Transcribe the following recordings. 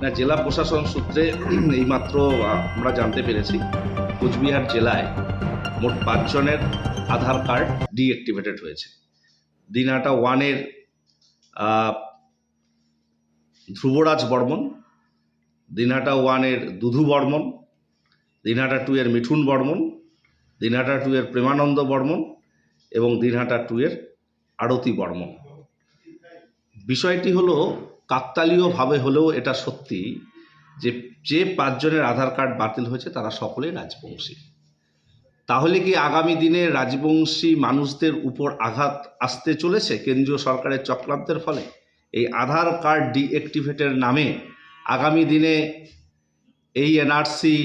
না, জেলা প্রশাসন সূত্রে এইমাত্র আমরা জানতে পেরেছি, কোচবিহার জেলায় মোট পাঁচজনের আধার কার্ড ডিঅ্যাক্টিভেটেড হয়েছে। দিনাটা ওয়ানের ধ্রুবরাজ বর্মন দিনহাটা ওয়ানের দুধু বর্মন দিনহাটা টু এর মিঠুন বর্মন দিনহাটা টু এর প্রেমানন্দ বর্মন এবং দিনহাটা টু এর আরতি বর্মন। বিষয়টি হলো কাকতালীয়ভাবে হলেও এটা সত্যি যে যে পাঁচজনের আধার কার্ড বাতিল হয়েছে তারা সকলেই রাজবংশী। তাহলে কি আগামী দিনে রাজবংশী মানুষদের উপর আঘাত আসতে চলেছে কেন্দ্রীয় সরকারের চক্রান্তের ফলে? এই আধার কার্ড ডিঅ্যাক্টিভেটের নামে আগামী দিনে এই এনআরসি,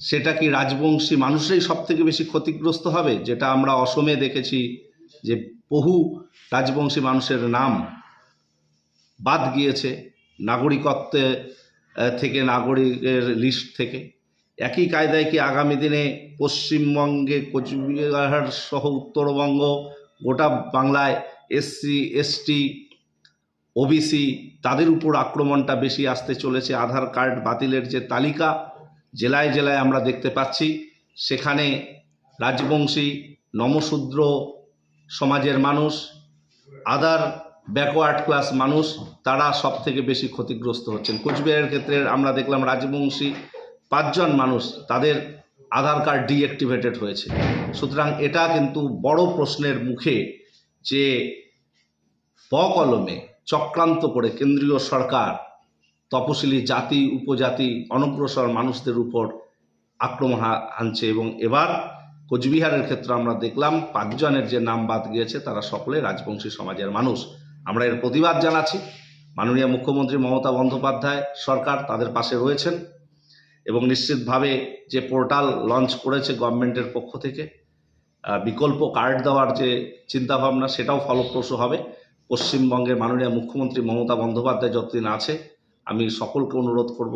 সেটা কি রাজবংশী মানুষরাই সব থেকে বেশি ক্ষতিগ্রস্ত হবে? যেটা আমরা অসমে দেখেছি যে বহু রাজবংশী মানুষের নাম বাদ গিয়েছে নাগরিকত্বে থেকে নাগরিকের লিস্ট থেকে। একই কায়দায় কি আগামী দিনে পশ্চিমবঙ্গে কোচবিহার সহ উত্তরবঙ্গ, গোটা বাংলায় এসসি এসটি ওবিসি তাদের উপর আক্রমণটা বেশি আসতে চলেছে? আধার কার্ড বাতিলের যে তালিকা, জেলায় জেলায় আমরা দেখতে পাচ্ছি। সেখানে রাজবংশী, নমশূদ্র সমাজের মানুষ আদার ব্যাকওয়ার্ড ক্লাস মানুষ, তারা সব থেকে বেশি ক্ষতিগ্রস্ত হচ্ছেন। কোচবিহারের ক্ষেত্রে আমরা দেখলাম রাজবংশী পাঁচজন মানুষ তাদের আধার কার্ড ডিঅ্যাক্টিভেটেড হয়েছে। সুতরাং এটা কিন্তু বড় প্রশ্নের মুখে যে বকলমে চক্রান্ত করে কেন্দ্রীয় সরকার, তপশিলি জাতি, উপজাতি অনগ্রসর মানুষদের উপর আক্রমণ হানছে এবং এবার কোচবিহারের ক্ষেত্রে আমরা দেখলাম পাঁচজনের যে নাম বাদ গিয়েছে, তারা সকলে রাজবংশী সমাজের মানুষ। আমরা এর প্রতিবাদ জানাচ্ছি। মাননীয় মুখ্যমন্ত্রী মমতা বন্দ্যোপাধ্যায় সরকার তাদের পাশে রয়েছেন এবং নিশ্চিতভাবে যে পোর্টাল লঞ্চ করেছে গভর্নমেন্টের পক্ষ থেকে বিকল্প কার্ড দেওয়ার যে চিন্তাভাবনা সেটাও ফলপ্রসূ হবে। পশ্চিমবঙ্গের মাননীয় মুখ্যমন্ত্রী মমতা বন্দ্যোপাধ্যায় যতদিন আছে, আমি সকলকে অনুরোধ করব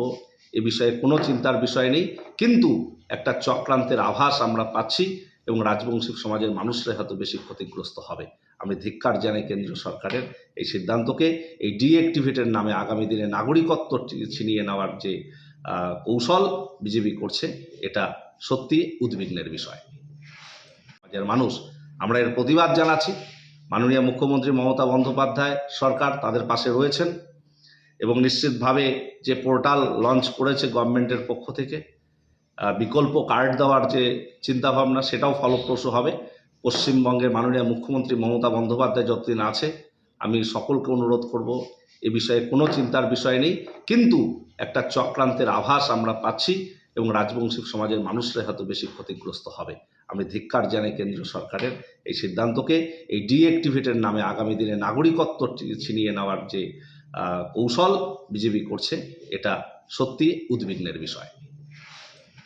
এ বিষয়ে কোনো চিন্তার বিষয় নেই। কিন্তু একটা চক্রান্তের আভাস আমরা পাচ্ছি। এবং রাজবংশী সমাজের মানুষরা হয়তো বেশি ক্ষতিগ্রস্ত হবে। আমি ধিক্কার জানাই কেন্দ্রীয় সরকারের এই সিদ্ধান্তকে। এই ডিঅ্যাক্টিভেটের নামে আগামী দিনে নাগরিকত্ব ছিনিয়ে নেওয়ার যে কৌশল বিজেপি করছে, এটা সত্যি উদ্বিগ্নের বিষয়। সমাজের মানুষ, আমরা এর প্রতিবাদ জানাচ্ছি। মাননীয় মুখ্যমন্ত্রী মমতা বন্দ্যোপাধ্যায় সরকার তাদের পাশে রয়েছেন এবং নিশ্চিতভাবে যে পোর্টাল লঞ্চ করেছে গভর্নমেন্টের পক্ষ থেকে বিকল্প কার্ড দেওয়ার যে চিন্তাভাবনা, সেটাও ফলপ্রসূ হবে। পশ্চিমবঙ্গের মাননীয় মুখ্যমন্ত্রী মমতা বন্দ্যোপাধ্যায় যতদিন আছে, আমি সকলকে অনুরোধ করব, এ বিষয়ে কোনো চিন্তার বিষয় নেই। কিন্তু একটা চক্রান্তের আভাস আমরা পাচ্ছি এবং রাজবংশী সমাজের মানুষরা হয়তো বেশি ক্ষতিগ্রস্ত হবে। আমি ধিক্কার জানাই কেন্দ্রীয় সরকারের এই সিদ্ধান্তকে। এই ডিঅ্যাক্টিভেটের নামে আগামী দিনে নাগরিকত্ব ছিনিয়ে নেওয়ার যে কৌশল বিজেপি করছে, এটা সত্যি উদ্বিগ্নের বিষয়।